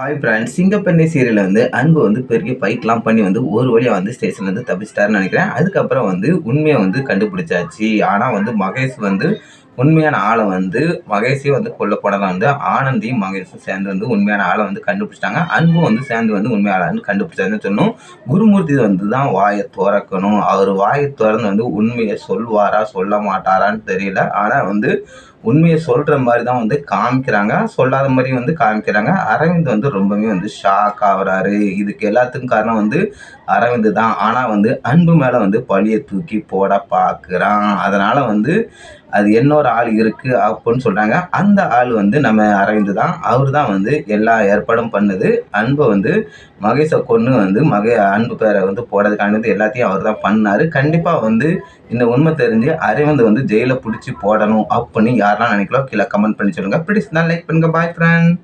Hi friends சிங்கப்பெண்ணை சீரியலில் வந்து அன்பு வந்து பெரிய ஃபைட்லாம் பண்ணி வந்து ஒரு வழியாக வந்து ஸ்டேஷன்லேருந்து தப்பிச்சிட்டாருன்னு நினைக்கிறேன். அதுக்கப்புறம் வந்து உண்மையை வந்து கண்டுபிடிச்சாச்சு. ஆனால் வந்து மகேஷ் வந்து உண்மையான ஆளை வந்து மகேஷே வந்து கொல்ல போனதான் வந்து ஆனந்தியும் மகேஷும் சேர்ந்து வந்து உண்மையான ஆளை வந்து கண்டுபிடிச்சிட்டாங்க. அன்பும் வந்து சேர்ந்து வந்து உண்மையான ஆளை கண்டுபிடிச்சாருன்னு சொன்னோம். குருமூர்த்தி வந்து தான் வாயை திறக்கணும். அவர் வாயை திறந்து வந்து உண்மையை சொல்வாரா சொல்ல மாட்டாரான்னு தெரியல. ஆனால் வந்து உண்மையை சொல்கிற மாதிரி தான் வந்து காமிக்கிறாங்க. சொல்லாத மாதிரி வந்து காமிக்கிறாங்க. அரவிந்த் வந்து ரொம்பவே வந்து ஷாக் ஆகிறாரு. இதுக்கு எல்லாத்துக்கும் காரணம் வந்து அரவிந்த் தான். ஆனால் வந்து அன்பு மேலே வந்து பழியை தூக்கி போட பார்க்குறான் அதனால் வந்து அது இன்னொரு ஆள் இருக்குது அப்படின்னு சொல்கிறாங்க அந்த ஆள் வந்து நம்ம அரவிந்த் தான். அவர் தான் வந்து எல்லா ஏற்பாடும் பண்ணுது. அன்பை வந்து மகேஷை கொன்று வந்து மகே அன்பு பேரை வந்து போடுறதுக்கானது எல்லாத்தையும் அவர் தான் பண்ணார். கண்டிப்பாக வந்து இந்த உண்மை தெரிஞ்சு அரவிந்த் வந்து ஜெயிலில் பிடிச்சி போடணும் அப்படின்னு யாரெல்லாம் நினைக்கிறோம் கீழே கமெண்ட் பண்ணி சொல்லுங்கள் பிடிச்சிருந்தா லைக் பண்ணுங்கள் பாய் ஃப்ரெண்ட்